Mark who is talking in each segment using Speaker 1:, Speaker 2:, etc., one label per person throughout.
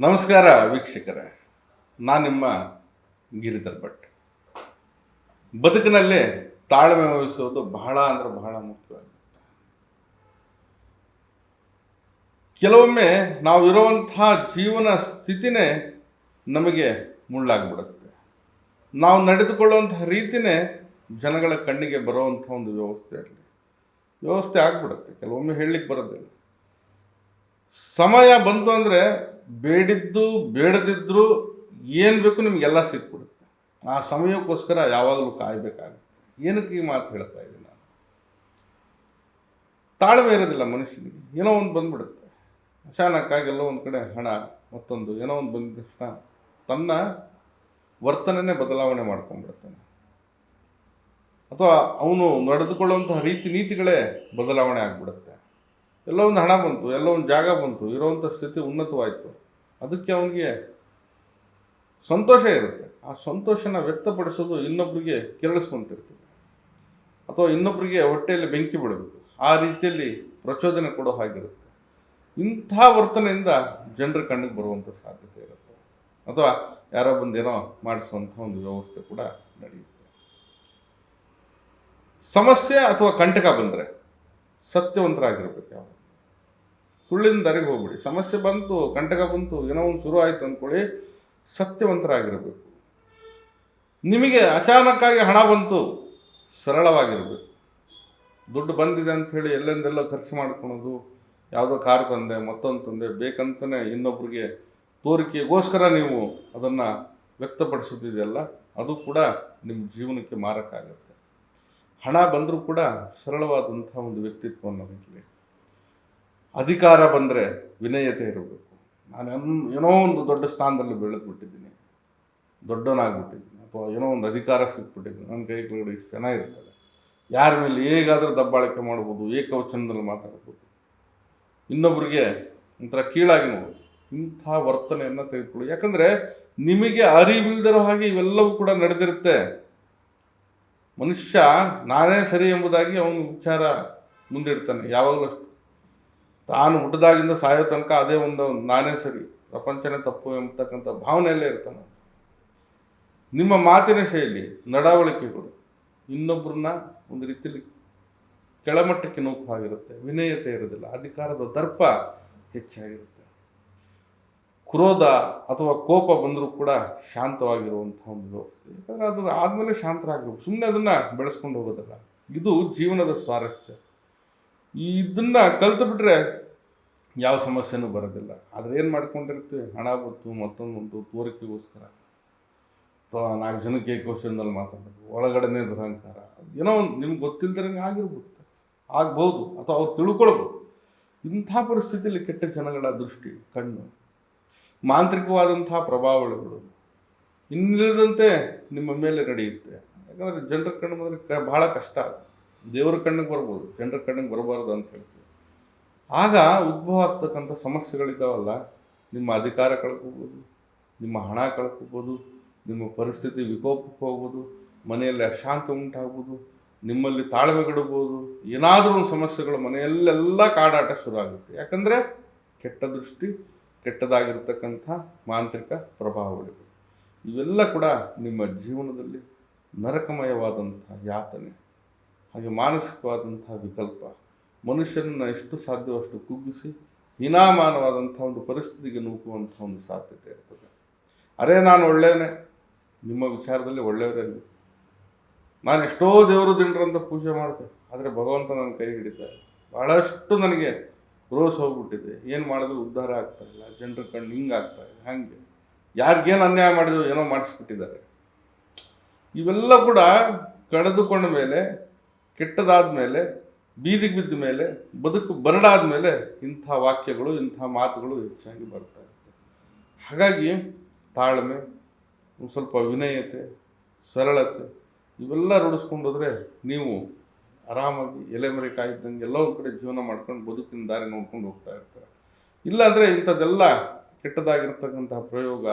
Speaker 1: ನಮಸ್ಕಾರ ವೀಕ್ಷಕರೇ. ನಾನು ನಿಮ್ಮ ಗಿರಿಧರ್ ಭಟ್. ಬದುಕಿನಲ್ಲಿ ತಾಳ್ಮೆ ವಹಿಸುವುದು ಬಹಳ ಅಂದ್ರೆ ಬಹಳ ಮುಖ್ಯ ಕೆಲವೊಮ್ಮೆ ನಾವು ಇರುವಂತಹ ಜೀವನ ಸ್ಥಿತಿನೇ ನಮಗೆ ಮುಳ್ಳಾಗ್ಬಿಡುತ್ತೆ. ನಾವು ನಡೆದುಕೊಳ್ಳುವಂತಹ ರೀತಿನೇ ಜನಗಳ ಕಣ್ಣಿಗೆ ಬರುವಂಥ ಒಂದು ವ್ಯವಸ್ಥೆ ಇರಲಿ. ವ್ಯವಸ್ಥೆ ಆಗ್ಬಿಡುತ್ತೆ. ಕೆಲವೊಮ್ಮೆ ಹೇಳಲಿಕ್ಕೆ ಬರೋದಿಲ್ಲ. ಸಮಯ ಬಂತು ಅಂದರೆ ಬೇಡಿದ್ದು ಬೇಡದಿದ್ದರೂ ಏನು ಬೇಕು ನಿಮಗೆಲ್ಲ ಸಿಕ್ಬಿಡುತ್ತೆ. ಆ ಸಮಯಕ್ಕೋಸ್ಕರ ಯಾವಾಗಲೂ ಕಾಯಬೇಕಾಗುತ್ತೆ. ಏನಕ್ಕೆ ಈ ಮಾತು ಹೇಳ್ತಾ ಇದ್ದೀನಿ ನಾನು? ತಾಳ್ಮೆ ಇರೋದಿಲ್ಲ ಮನುಷ್ಯನಿಗೆ. ಏನೋ ಒಂದು ಬಂದ್ಬಿಡುತ್ತೆ. ಅಚಾನಕ್ಕಾಗಿ ಎಲ್ಲೋ ಒಂದು ಕಡೆ ಹಣ, ಮತ್ತೊಂದು, ಏನೋ ಒಂದು ಬಂದ ತಕ್ಷಣ ತನ್ನ ವರ್ತನೆನೇ ಬದಲಾವಣೆ ಮಾಡ್ಕೊಂಡ್ಬಿಡ್ತಾನೆ ಅಥವಾ ಅವನು ನಡೆದುಕೊಳ್ಳುವಂತಹ ರೀತಿ ನೀತಿಗಳೇ ಬದಲಾವಣೆ ಆಗಿಬಿಡುತ್ತೆ. ಎಲ್ಲೋ ಒಂದು ಹಣ ಬಂತು, ಎಲ್ಲೋ ಒಂದು ಜಾಗ ಬಂತು, ಇರೋವಂಥ ಸ್ಥಿತಿ ಉನ್ನತವಾಯಿತು. ಅದಕ್ಕೆ ಅವನಿಗೆ ಸಂತೋಷ ಇರುತ್ತೆ. ಆ ಸಂತೋಷನ ವ್ಯಕ್ತಪಡಿಸೋದು ಇನ್ನೊಬ್ಬರಿಗೆ ಕೆರಳಿಸ್ಕೊಂತಿರ್ತದೆ ಅಥವಾ ಇನ್ನೊಬ್ಬರಿಗೆ ಹೊಟ್ಟೆಯಲ್ಲಿ ಬೆಂಕಿ ಬಿಡಬೇಕು. ಆ ರೀತಿಯಲ್ಲಿ ಪ್ರಚೋದನೆ ಕೊಡೋ ಹಾಗಿರುತ್ತೆ. ಇಂಥ ವರ್ತನೆಯಿಂದ ಜನರ ಕಣ್ಣಿಗೆ ಬರುವಂಥ ಸಾಧ್ಯತೆ ಇರುತ್ತೆ. ಅಥವಾ ಯಾರೋ ಬಂದೇನೋ ಮಾಡಿಸುವಂಥ ಒಂದು ವ್ಯವಸ್ಥೆ ಕೂಡ ನಡೆಯುತ್ತೆ. ಸಮಸ್ಯೆ ಅಥವಾ ಕಂಟಕ ಬಂದರೆ ಸತ್ಯವಂತರಾಗಿರ್ಬೇಕು ಯಾವಾಗ ಸುಳ್ಳಿನ ದಾರಿಗೆ ಹೋಗ್ಬಿಡಿ ಸಮಸ್ಯೆ ಬಂತು, ಕಂಟಕ ಬಂತು, ಏನೋ ಒಂದು ಶುರು ಆಯಿತು ಅಂದ್ಕೊಳ್ಳಿ, ಸತ್ಯವಂತರಾಗಿರಬೇಕು. ನಿಮಗೆ ಅಚಾನಕ್ಕಾಗಿ ಹಣ ಬಂತು, ಸರಳವಾಗಿರಬೇಕು. ದುಡ್ಡು ಬಂದಿದೆ ಅಂತ ಹೇಳಿ ಎಲ್ಲೆಂದೆಲ್ಲ ಖರ್ಚು ಮಾಡ್ಕೊಳೋದು, ಯಾವುದೋ ಕಾರ್ ತಂದೆ, ಮತ್ತೊಂದು ತಂದೆ ಬೇಕಂತಲೇ ಇನ್ನೊಬ್ರಿಗೆ ತೋರಿಕೆಗೋಸ್ಕರ ನೀವು ಅದನ್ನು ವ್ಯಕ್ತಪಡಿಸುತ್ತಿದೆಯಲ್ಲ, ಅದು ಕೂಡ ನಿಮ್ಮ ಜೀವನಕ್ಕೆ ಮಾರಕ ಆಗುತ್ತೆ ಹಣ ಬಂದರೂ ಕೂಡ ಸರಳವಾದಂಥ ಒಂದು ವ್ಯಕ್ತಿತ್ವವನ್ನು ಹೊಂದಲಿ ಅಧಿಕಾರ ಬಂದರೆ ವಿನಯತೆ ಇರಬೇಕು. ನಾನು ಏನೋ ಒಂದು ದೊಡ್ಡ ಸ್ಥಾನದಲ್ಲಿ ಬೆಳೆದ್ಬಿಟ್ಟಿದ್ದೀನಿ. ದೊಡ್ಡವನಾಗ್ಬಿಟ್ಟಿದ್ದೀನಿ ಅಥವಾ ಏನೋ ಒಂದು ಅಧಿಕಾರ ಸಿಕ್ಬಿಟ್ಟಿದ್ದೀನಿ. ನನ್ನ ಕೈ ಕೆಳಗಡೆ ಇಷ್ಟು ಚೆನ್ನಾಗಿರ್ತದೆ. ಯಾರ ಮೇಲೆ ಹೇಗಾದರೂ ದಬ್ಬಾಳಿಕೆ ಮಾಡ್ಬೋದು, ಏಕವಚನದಲ್ಲಿ ಮಾತಾಡ್ಬೋದು. ಇನ್ನೊಬ್ಬರಿಗೆ ಒಂಥರ ಕೀಳಾಗಿ ನೋಡೋದು ಇಂಥ ವರ್ತನೆಯನ್ನು ತೆಗೆದುಕೊಳ್ಳಿ. ಯಾಕಂದರೆ ನಿಮಗೆ ಅರಿವಿಲ್ದಿರೋ ಹಾಗೆ ಇವೆಲ್ಲವೂ ಕೂಡ ನಡೆದಿರುತ್ತೆ. ಮನುಷ್ಯ ನಾನೇ ಸರಿ ಎಂಬುದಾಗಿ ಅವನು ವಿಚಾರ ಮುಂದಿಡ್ತಾನೆ. ಯಾವಾಗಲೂ ತಾನು ಹುಟ್ಟದಾಗಿಂದ ಸಾಯೋ ತನಕ ಅದೇ ಒಂದು ನಾನೇ ಸರಿ, ಪ್ರಪಂಚನೇ ತಪ್ಪು ಎಂಬತಕ್ಕಂಥ ಭಾವನೆಯಲ್ಲೇ ಇರ್ತಾನೆ. ನಿಮ್ಮ ಮಾತಿನ ಶೈಲಿ, ನಡವಳಿಕೆಗಳು ಇನ್ನೊಬ್ಬರನ್ನ ಒಂದು ರೀತಿಯಲ್ಲಿ ಕೆಳಮಟ್ಟಕ್ಕೆ ನೂಕವಾಗಿರುತ್ತೆ ವಿನಯತೆ ಇರೋದಿಲ್ಲ, ಅಧಿಕಾರದ ದರ್ಪ ಹೆಚ್ಚಾಗಿರುತ್ತೆ. ಕ್ರೋಧ ಅಥವಾ ಕೋಪ ಬಂದರೂ ಕೂಡ ಶಾಂತವಾಗಿರುವಂಥ ಒಂದು ವ್ಯವಸ್ಥೆ. ಯಾಕಂದರೆ ಅದು ಆದಮೇಲೆ ಶಾಂತರಾಗಬೇಕು ಸುಮ್ಮನೆ ಅದನ್ನು ಬೆಳೆಸ್ಕೊಂಡು ಹೋಗೋದಲ್ಲ. ಇದು ಜೀವನದ ಸ್ವಾರಸ್ಯ. ಇದನ್ನು ಕಲ್ತು ಬಿಟ್ರೆ ಯಾವ ಸಮಸ್ಯೆನೂ ಬರೋದಿಲ್ಲ. ಆದರೆ ಏನು ಮಾಡ್ಕೊಂಡಿರ್ತೀವಿ? ಹಣ ಬಂತು, ಮತ್ತೊಂದು ಬಂತು, ತೋರಿಕೆಗೋಸ್ಕರ. ಅಥವಾ ನಾಲ್ಕು ಜನಕ್ಕೆ ಏಕವಚನದಲ್ಲಿ ಮಾತಾಡೋದು ಒಳಗಡೆನೇ ದುರಹಂಕಾರ. ಏನೋ ಒಂದು ನಿಮ್ಗೆ ಗೊತ್ತಿಲ್ಲದಂಗೆ ಆಗಿರ್ಬೋದು. ಆಗ್ಬೋದು, ಅಥವಾ ಅವ್ರು ತಿಳ್ಕೊಳ್ಬೋದು. ಇಂಥ ಪರಿಸ್ಥಿತಿಯಲ್ಲಿ ಕೆಟ್ಟ ಜನಗಳ ದೃಷ್ಟಿ, ಕಣ್ಣು. ಮಾಂತ್ರಿಕವಾದಂತಹ ಪ್ರಭಾವಗಳು ಇನ್ನಿಲ್ಲದಂತೆ ನಿಮ್ಮ ಮೇಲೆ ನಡೆಯುತ್ತೆ. ಯಾಕಂದರೆ ಜನರ ಕಣ್ಣು ಬಂದರೆ ಕ ಭಾಳ ಕಷ್ಟ. ದೇವರ ಕಣ್ಣಿಗೆ ಬರ್ಬೋದು, ಜನರ ಕಣ್ಣಿಗೆ ಬರಬಾರ್ದು ಅಂತ ಹೇಳ್ತೀವಿ. ಆಗ ಉದ್ಭವ ಆಗ್ತಕ್ಕಂಥ ಸಮಸ್ಯೆಗಳಿದ್ದಾವಲ್ಲ, ನಿಮ್ಮ ಅಧಿಕಾರ ಕಳ್ಕೊಬೋದು, ನಿಮ್ಮ ಹಣ ಕಳ್ಕೊಬೋದು, ನಿಮ್ಮ ಪರಿಸ್ಥಿತಿ ವಿಕೋಪಕ್ಕೆ ಹೋಗ್ಬೋದು, ಮನೆಯಲ್ಲಿ ಅಶಾಂತಿ ಉಂಟಾಗ್ಬೋದು, ನಿಮ್ಮಲ್ಲಿ ತಾಳ್ಮೆಗಿಡಬಹುದು ಏನಾದರೂ ಒಂದು ಸಮಸ್ಯೆಗಳು ಮನೆಯಲ್ಲೆಲ್ಲ ಕಾಡಾಟ ಶುರು ಆಗುತ್ತೆ ಯಾಕಂದರೆ ಕೆಟ್ಟ ದೃಷ್ಟಿ, ಕೆಟ್ಟದಾಗಿರ್ತಕ್ಕಂಥ ಮಾಂತ್ರಿಕ ಪ್ರಭಾವಗಳು. ಇವೆಲ್ಲ ಕೂಡ ನಿಮ್ಮ ಜೀವನದಲ್ಲಿ ನರಕಮಯವಾದಂಥ ಯಾತನೆ, ಹಾಗೆ ಮಾನಸಿಕವಾದಂಥ ವಿಕಲ್ಪ. ಮನುಷ್ಯನನ್ನು ಎಷ್ಟು ಸಾಧ್ಯವಷ್ಟು ಕುಗ್ಗಿಸಿ ಹೀನಾಮಾನವಾದಂಥ ಒಂದು ಪರಿಸ್ಥಿತಿಗೆ ನೂಕುವಂಥ ಒಂದು ಸಾಧ್ಯತೆ ಇರ್ತದೆ. ಅರೇ, ನಾನು ಒಳ್ಳೆಯನೇ ನಿಮ್ಮ ವಿಚಾರದಲ್ಲಿ ಒಳ್ಳೆಯವರಲ್ಲಿ ನಾನು ಎಷ್ಟೋ ದೇವರು ದಿಂಡ್ರಂತ ಪೂಜೆ ಮಾಡಿದೆ. ಆದರೆ ಭಗವಂತ ನನ್ನ ಕೈ ಹಿಡಿತಾರೆ. ಭಾಳಷ್ಟು ನನಗೆ ರೋಸ್ ಹೋಗ್ಬಿಟ್ಟಿದೆ. ಏನು ಮಾಡಿದ್ರು ಉದ್ಧಾರ ಆಗ್ತಾ ಇಲ್ಲ. ಜನರ ಕಣ್ಣು ಹಿಂಗೆ ಆಗ್ತಾ ಹಾಗೆ. ಯಾರಿಗೇನು ಅನ್ಯಾಯ ಮಾಡಿದ್ರು ಏನೋ ಮಾಡಿಸ್ಬಿಟ್ಟಿದ್ದಾರೆ. ಇವೆಲ್ಲ ಕೂಡ ಕಳೆದುಕೊಂಡ ಮೇಲೆ ಕೆಟ್ಟದಾದ ಮೇಲೆ ಬೀದಿಗೆ ಬಿದ್ದ ಮೇಲೆ, ಬದುಕು ಬರಡಾದ ಮೇಲೆ ಇಂಥ ವಾಕ್ಯಗಳು, ಇಂಥ ಮಾತುಗಳು ಹೆಚ್ಚಾಗಿ ಬರ್ತಾ ಇರ್ತವೆ ಹಾಗಾಗಿ ತಾಳ್ಮೆ ಸ್ವಲ್ಪ ವಿನಯತೆ, ಸರಳತೆ, ಇವೆಲ್ಲ ರೂಢಿಸ್ಕೊಂಡೋದ್ರೆ ನೀವು ಆರಾಮಾಗಿ ಎಲೆಮರೆ ಕಾಯಿದ್ದಂಗೆ ಎಲ್ಲ ಒಂದು ಕಡೆ ಜೀವನ ಮಾಡ್ಕೊಂಡು ಬದುಕಿನ ದಾರಿ ನೋಡ್ಕೊಂಡು ಹೋಗ್ತಾ ಇರ್ತಾರೆ. ಇಲ್ಲಾಂದರೆ ಇಂಥದ್ದೆಲ್ಲ ಕೆಟ್ಟದಾಗಿರ್ತಕ್ಕಂತಹ ಪ್ರಯೋಗ,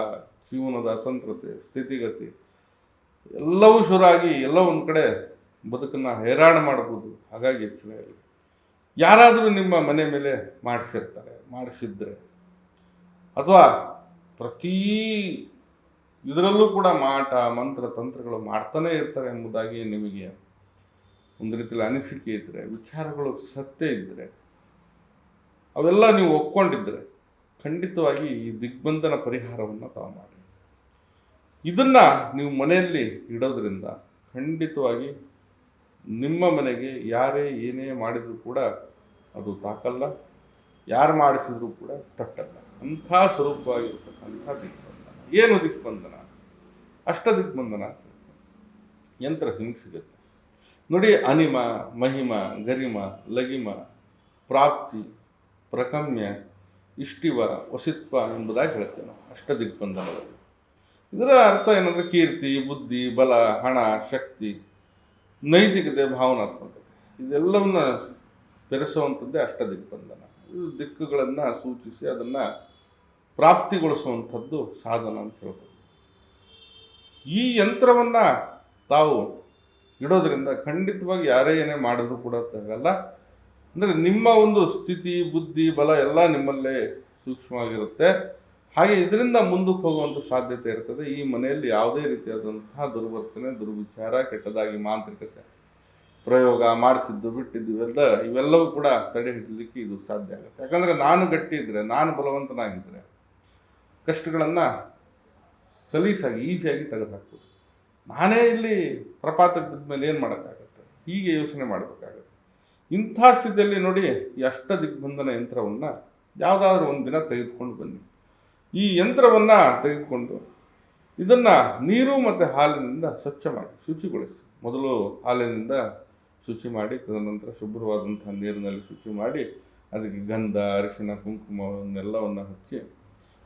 Speaker 1: ಜೀವನದ ಅತಂತ್ರತೆ, ಸ್ಥಿತಿಗತಿ, ಎಲ್ಲವೂ ಶುರುವಾಗಿ ಎಲ್ಲ ಒಂದು ಕಡೆ ಬದುಕನ್ನು ಹೈರಾಣ ಮಾಡ್ಬೋದು ಹಾಗಾಗಿ ಎಚ್ಚರ ಯಾರಾದರೂ ನಿಮ್ಮ ಮನೆ ಮೇಲೆ ಮಾಡಿಸಿರ್ತಾರೆ, ಮಾಡಿಸಿದ್ರೆ, ಅಥವಾ ಪ್ರತಿ ಇದರಲ್ಲೂ ಕೂಡ ಮಾಟ, ಮಂತ್ರ, ತಂತ್ರಗಳು ಮಾಡ್ತಾನೆ ಇರ್ತಾರೆ ಎಂಬುದಾಗಿ ನಿಮಗೆ ಒಂದು ರೀತಿಯಲ್ಲಿ ಅನಿಸಿಕೆ ಇದ್ದರೆ ವಿಚಾರಗಳು ಸತ್ಯ ಇದ್ದರೆ ಅವೆಲ್ಲ ನೀವು ಒಪ್ಕೊಂಡಿದ್ದರೆ ಖಂಡಿತವಾಗಿ ಈ ದಿಗ್ಬಂಧನ ಪರಿಹಾರವನ್ನು ತಾವು ಮಾಡಿ. ಇದನ್ನು ನೀವು ಮನೆಯಲ್ಲಿ ಇಡೋದ್ರಿಂದ ಖಂಡಿತವಾಗಿ ನಿಮ್ಮ ಮನೆಗೆ ಯಾರೇ ಏನೇ ಮಾಡಿದರೂ ಕೂಡ ಅದು ತಾಕಲ್ಲ. ಯಾರು ಮಾಡಿಸಿದ್ರು ಕೂಡ ತಟ್ಟಲ್ಲ. ಅಂಥ ಸ್ವರೂಪವಾಗಿರ್ತಕ್ಕಂಥ ದಿಗ್ಬಂಧನ ಏನು ದಿಗ್ಬಂಧನ ಅಷ್ಟ ದಿಗ್ಬಂಧನ ಯಂತ್ರ ಹಿಂಗೆ ಸಿಗುತ್ತೆ ನೋಡಿ, ಅನಿಮ, ಮಹಿಮ, ಗರಿಮ, ಲಗಿಮ, ಪ್ರಾಪ್ತಿ, ಪ್ರಕಮ್ಯ, ಇಷ್ಟಿವ, ವಸಿತ್ವ ಎಂಬುದಾಗಿ ಹೇಳ್ತೇವೆ ನಾವು. ಅಷ್ಟ ದಿಗ್ಬಂಧನದಲ್ಲಿ ಇದರ ಅರ್ಥ ಏನಂದ್ರೆ ಕೀರ್ತಿ, ಬುದ್ಧಿ, ಬಲ, ಹಣ, ಶಕ್ತಿ. ನೈತಿಕತೆ ಭಾವನಾತ್ಮಕತೆ ಇದೆಲ್ಲವನ್ನ ಬೆರೆಸುವಂಥದ್ದೇ ಅಷ್ಟ ದಿಗ್ಬಂಧನ ಇದು ದಿಕ್ಕುಗಳನ್ನು ಸೂಚಿಸಿ ಅದನ್ನು ಪ್ರಾಪ್ತಿಗೊಳಿಸುವಂಥದ್ದು ಸಾಧನ ಅಂತ ಹೇಳ್ಬೋದು. ಈ ಯಂತ್ರವನ್ನು ತಾವು ಇಡೋದ್ರಿಂದ ಖಂಡಿತವಾಗಿ ಯಾರೇ ಏನೇ ಮಾಡಿದ್ರು ಕೂಡ ತಗಲ್ಲ ಅಂದರೆ ನಿಮ್ಮ ಒಂದು ಸ್ಥಿತಿ, ಬುದ್ಧಿ, ಬಲ ಎಲ್ಲ ನಿಮ್ಮಲ್ಲೇ ಸೂಕ್ಷ್ಮವಾಗಿರುತ್ತೆ. ಹಾಗೆ ಇದರಿಂದ ಮುಂದಕ್ಕೆ ಹೋಗುವಂಥ ಸಾಧ್ಯತೆ ಇರ್ತದೆ. ಈ ಮನೆಯಲ್ಲಿ ಯಾವುದೇ ರೀತಿಯಾದಂತಹ ದುರ್ವರ್ತನೆ, ದುರ್ವಿಚಾರ, ಕೆಟ್ಟದಾಗಿ ಮಾಂತ್ರಿಕತೆ, ಪ್ರಯೋಗ ಮಾಡಿಸಿದ್ದು, ಬಿಟ್ಟಿದ್ದು ಇವೆಲ್ಲ ಇವೆಲ್ಲವೂ ಕೂಡ ತಡೆ ಹಿಡಿಲಿಕ್ಕೆ ಇದು ಸಾಧ್ಯ ಆಗುತ್ತೆ. ಯಾಕಂದರೆ ನಾನು ಗಟ್ಟಿ ಇದ್ದರೆ ನಾನು ಬಲವಂತನಾಗಿದ್ದರೆ ಕಷ್ಟಗಳನ್ನು ಸಲೀಸಾಗಿ, ಈಸಿಯಾಗಿ ತೆಗೆದುಹಾಕ್ಬೋದು. ನಾನೇ ಇಲ್ಲಿ ಪ್ರಪಾತಕ್ಕೆ ಬಿದ್ದ ಮೇಲೆ ಏನು ಮಾಡೋಕ್ಕಾಗತ್ತೆ? ಹೀಗೆ ಯೋಚನೆ ಮಾಡಬೇಕಾಗತ್ತೆ. ಇಂಥ ಸ್ಥಿತಿಯಲ್ಲಿ ನೋಡಿ ಅಷ್ಟ ದಿಗ್ಬಂಧನ ಯಂತ್ರವನ್ನು ಯಾವುದಾದ್ರೂ ಒಂದು ದಿನ ತೆಗೆದುಕೊಂಡು ಬನ್ನಿ. ಈ ಯಂತ್ರವನ್ನು ತೆಗೆದುಕೊಂಡು ಇದನ್ನು ನೀರು ಮತ್ತು ಹಾಲಿನಿಂದ ಸ್ವಚ್ಛ ಮಾಡಿ, ಶುಚಿಗೊಳಿಸಿ. ಮೊದಲು ಹಾಲಿನಿಂದ ಶುಚಿ ಮಾಡಿ, ತದನಂತರ ಶುಭ್ರವಾದಂತಹ ನೀರಿನಲ್ಲಿ ಶುಚಿ ಮಾಡಿ, ಅದಕ್ಕೆ ಗಂಧ, ಅರಿಶಿನ ಕುಂಕುಮವನ್ನೆಲ್ಲವನ್ನು ಹಚ್ಚಿ,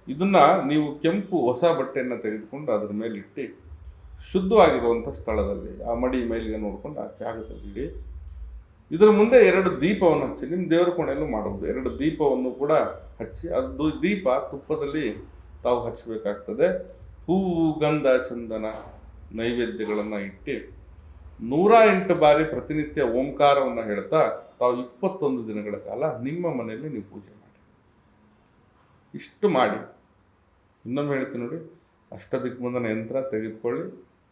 Speaker 1: ಇದನ್ನು ನೀವು ಕೆಂಪು ಹೊಸ ಬಟ್ಟೆಯನ್ನು ತೆಗೆದುಕೊಂಡು ಅದರ ಮೇಲೆ ಇಟ್ಟು ಶುದ್ಧವಾಗಿರುವಂಥ ಸ್ಥಳದಲ್ಲಿ, ಆ ಮಡಿ ಮೇಲಿಗೆ ನೋಡಿಕೊಂಡು ಆ ಜಾಗದಲ್ಲಿ ಇಡಿ. ಇದರ ಮುಂದೆ ಎರಡು ದೀಪವನ್ನು ಹಚ್ಚಿ, ನಿಮ್ಮ ದೇವರ ಕೋಣೆಯಲ್ಲೂ ಮಾಡಬಹುದು. ಎರಡು ದೀಪವನ್ನು ಕೂಡ ಹಚ್ಚಿ, ಅದು ದೀಪ ತುಪ್ಪದಲ್ಲಿ ತಾವು ಹಚ್ಚಬೇಕಾಗ್ತದೆ. ಹೂವು ಗಂಧ ಚಂದನ ನೈವೇದ್ಯಗಳನ್ನು ಇಟ್ಟು ನೂರ ಎಂಟು ಬಾರಿ ಪ್ರತಿನಿತ್ಯ ಓಂಕಾರವನ್ನು ಹೇಳ್ತಾ ತಾವು ಇಪ್ಪತ್ತೊಂದು ದಿನಗಳ ಕಾಲ ನಿಮ್ಮ ಮನೆಯಲ್ಲಿ ನೀವು ಪೂಜೆ ಮಾಡಿ. ಇಷ್ಟು ಮಾಡಿ. ಇನ್ನೊಮ್ಮೆ ಹೇಳ್ತೀನಿ ನೋಡಿ ಅಷ್ಟ ದಿಗ್ಬಂಧನ ಯಂತ್ರ ತೆಗೆದುಕೊಳ್ಳಿ,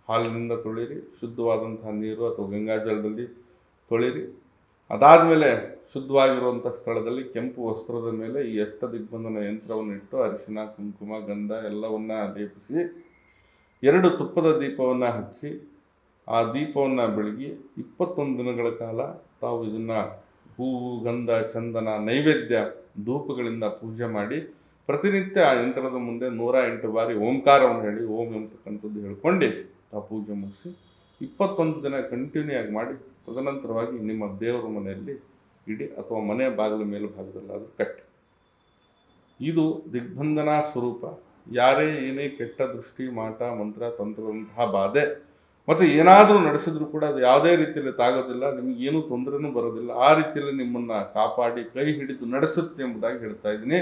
Speaker 1: ಹಾಲಿನಿಂದ ತೊಳೀರಿ, ಶುದ್ಧವಾದಂತಹ ನೀರು ಅಥವಾ ಗಂಗಾಜಲದಲ್ಲಿ ತೊಳಿರಿ. ಅದಾದಮೇಲೆ ಶುದ್ಧವಾಗಿರುವಂಥ ಸ್ಥಳದಲ್ಲಿ ಕೆಂಪು ವಸ್ತ್ರದ ಮೇಲೆ ಈ ಅಷ್ಟ ದಿಗ್ಬಂಧನ ಯಂತ್ರವನ್ನು ಇಟ್ಟು ಅರಿಶಿನ, ಕುಂಕುಮ, ಗಂಧ ಎಲ್ಲವನ್ನ ಲೇಪಿಸಿ ಎರಡು ತುಪ್ಪದ ದೀಪವನ್ನು ಹಚ್ಚಿ, ಆ ದೀಪವನ್ನು ಬೆಳಗಿ ಇಪ್ಪತ್ತೊಂದು ದಿನಗಳ ಕಾಲ ತಾವು ಇದನ್ನು ಹೂವು, ಗಂಧ, ಚಂದನ, ನೈವೇದ್ಯ ಧೂಪಗಳಿಂದ ಪೂಜೆ ಮಾಡಿ ಪ್ರತಿನಿತ್ಯ ಆ ಯಂತ್ರದ ಮುಂದೆ ನೂರ ಎಂಟು ಬಾರಿ ಓಂಕಾರವನ್ನು ಹೇಳಿ ಓಂ ಅಂತಕ್ಕಂಥದ್ದು ಹೇಳ್ಕೊಂಡು ಆ ಪೂಜೆ ಮುಗಿಸಿ ಇಪ್ಪತ್ತೊಂದು ದಿನ ಕಂಟಿನ್ಯೂ ಆಗಿ ಮಾಡಿ ತದನಂತರವಾಗಿ ನಿಮ್ಮ ದೇವರ ಮನೆಯಲ್ಲಿ ಇಡಿ ಅಥವಾ ಮನೆ ಬಾಗಿಲ ಮೇಲ್ಭಾಗದಲ್ಲಾದರೂ ಕಟ್ಟಿ. ಇದು ದಿಗ್ಬಂಧನ ಸ್ವರೂಪ. ಯಾರೇ ಏನೇ ಕೆಟ್ಟ ದೃಷ್ಟಿ, ಮಾಟ, ಮಂತ್ರ, ತಂತ್ರದಂತಹ ಬಾಧೆ, ಮತ್ತು ಏನಾದರೂ ನಡೆಸಿದ್ರು ಕೂಡ ಅದು ಯಾವುದೇ ರೀತಿಯಲ್ಲಿ ತಾಗೋದಿಲ್ಲ, ನಿಮಗೆ ಏನೂ ತೊಂದರೆನೂ ಬರೋದಿಲ್ಲ. ಆ ರೀತಿಯಲ್ಲಿ ನಿಮ್ಮನ್ನು ಕಾಪಾಡಿ ಕೈ ಹಿಡಿದು ನಡೆಸುತ್ತೆ ಎಂಬುದಾಗಿ ಹೇಳ್ತಾ ಇದ್ದೀನಿ.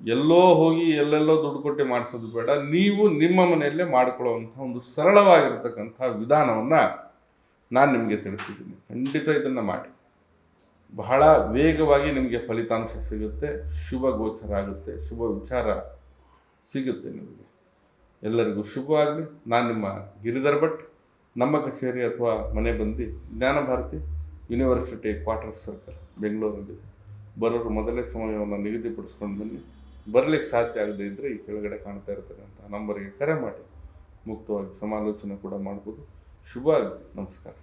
Speaker 1: ಎಲ್ಲೋ ಹೋಗಿ ಎಲ್ಲೆಲ್ಲೋ ದುಡ್ಡು ಕೊಟ್ಟು ಮಾಡಿಸೋದು ಬೇಡ. ನೀವು ನಿಮ್ಮ ಮನೆಯಲ್ಲೇ ಮಾಡಿಕೊಳ್ಳುವಂಥ ಒಂದು ಸರಳವಾಗಿರತಕ್ಕಂಥ ವಿಧಾನವನ್ನು ನಾನು ನಿಮಗೆ ತಿಳಿಸಿದ್ದೀನಿ. ಖಂಡಿತ ಇದನ್ನು ಮಾಡಿ. ಬಹಳ ವೇಗವಾಗಿ ನಿಮಗೆ ಫಲಿತಾಂಶ ಸಿಗುತ್ತೆ, ಶುಭ ಗೋಚರ ಆಗುತ್ತೆ, ಶುಭ ವಿಚಾರ ಸಿಗುತ್ತೆ ನಿಮಗೆ. ಎಲ್ಲರಿಗೂ ಶುಭವಾಗಲಿ ನಾನು ನಿಮ್ಮ ಗಿರಿಧರ್ ಭಟ್, ನಮ್ಮ ಕಚೇರಿ ಅಥವಾ ಮನೆ ಬಂದು ಜ್ಞಾನ ಭಾರತಿ ಯೂನಿವರ್ಸಿಟಿ ಕ್ವಾರ್ಟರ್ ಸರ್ಕಲ್ ಬೆಂಗಳೂರಲ್ಲಿ. ಬರೋರು ಮೊದಲೇ ಸಮಯವನ್ನು ನಿಗದಿಪಡಿಸ್ಕೊಂಡು ಬನ್ನಿ. ಬರಲಿಕ್ಕೆ ಸಾಧ್ಯ ಆಗದೇ ಇದ್ದರೆ ಈ ಕೆಳಗಡೆ ಕಾಣ್ತಾ ಇರ್ತಕ್ಕಂಥ ನಂಬರಿಗೆ ಕರೆ ಮಾಡಿ. ಮುಕ್ತವಾಗಿ ಸಮಾಲೋಚನೆ ಕೂಡ ಮಾಡ್ಬೋದು. ಶುಭ ಆಗಲಿ. ನಮಸ್ಕಾರ.